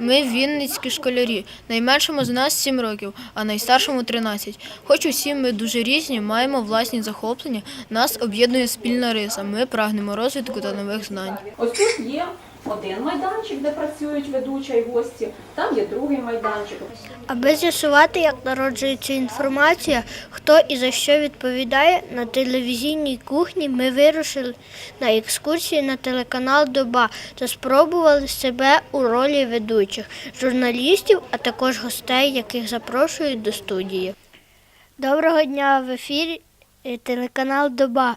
Ми вінницькі школярі. Найменшому з нас 7 років, а найстаршому 13. Хоч усі ми дуже різні, маємо власні захоплення, нас об'єднує спільна риса. Ми прагнемо розвитку та нових знань. Ось тут є один майданчик, де працюють ведуча і гості, там є другий майданчик. Аби з'ясувати, як народжується інформація, хто і за що відповідає, на телевізійній кухні ми вирушили на екскурсії на телеканал Доба та спробували себе у ролі ведучих, журналістів, а також гостей, яких запрошують до студії. Доброго дня в ефірі е, телеканал Доба.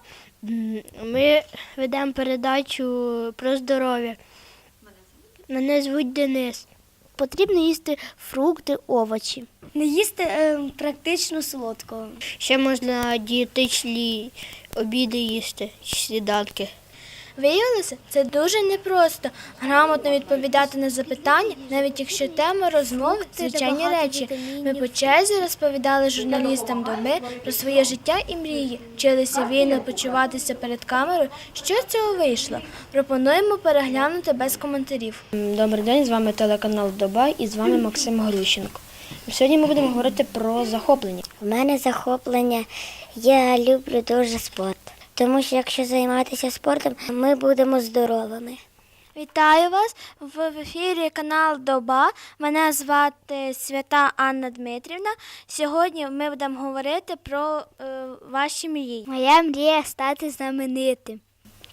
Ми ведемо передачу про здоров'я. Мене звуть Денис. Потрібно їсти фрукти, овочі. Не їсти е, практично солодкого. Ще можна дієтичні обіди їсти, сніданки. Виявилося, це дуже непросто грамотно відповідати на запитання, навіть якщо тема розмови звичайні речі. Ми по черзі розповідали журналістам доби про своє життя і мрії, вчилися вільно почуватися перед камерою. Що з цього вийшло? Пропонуємо переглянути без коментарів. Добрий день, з вами телеканал Доба і з вами Максим Глющенко. Сьогодні ми будемо говорити про захоплення. У мене захоплення, я люблю дуже спорт. Тому що якщо займатися спортом, ми будемо здоровими. Вітаю вас в ефірі канал Доба. Мене звати Свята Анна Дмитрівна. Сьогодні ми будемо говорити про е, ваші мрії. Моя мрія стати знаменитим.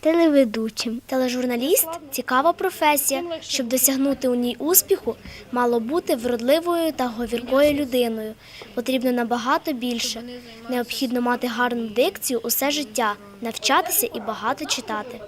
Телеведучим. Тележурналіст цікава професія. Щоб досягнути у ній успіху, мало бути вродливою та говіркою людиною. Потрібно набагато більше. Необхідно мати гарну дикцію усе життя, навчатися і багато читати.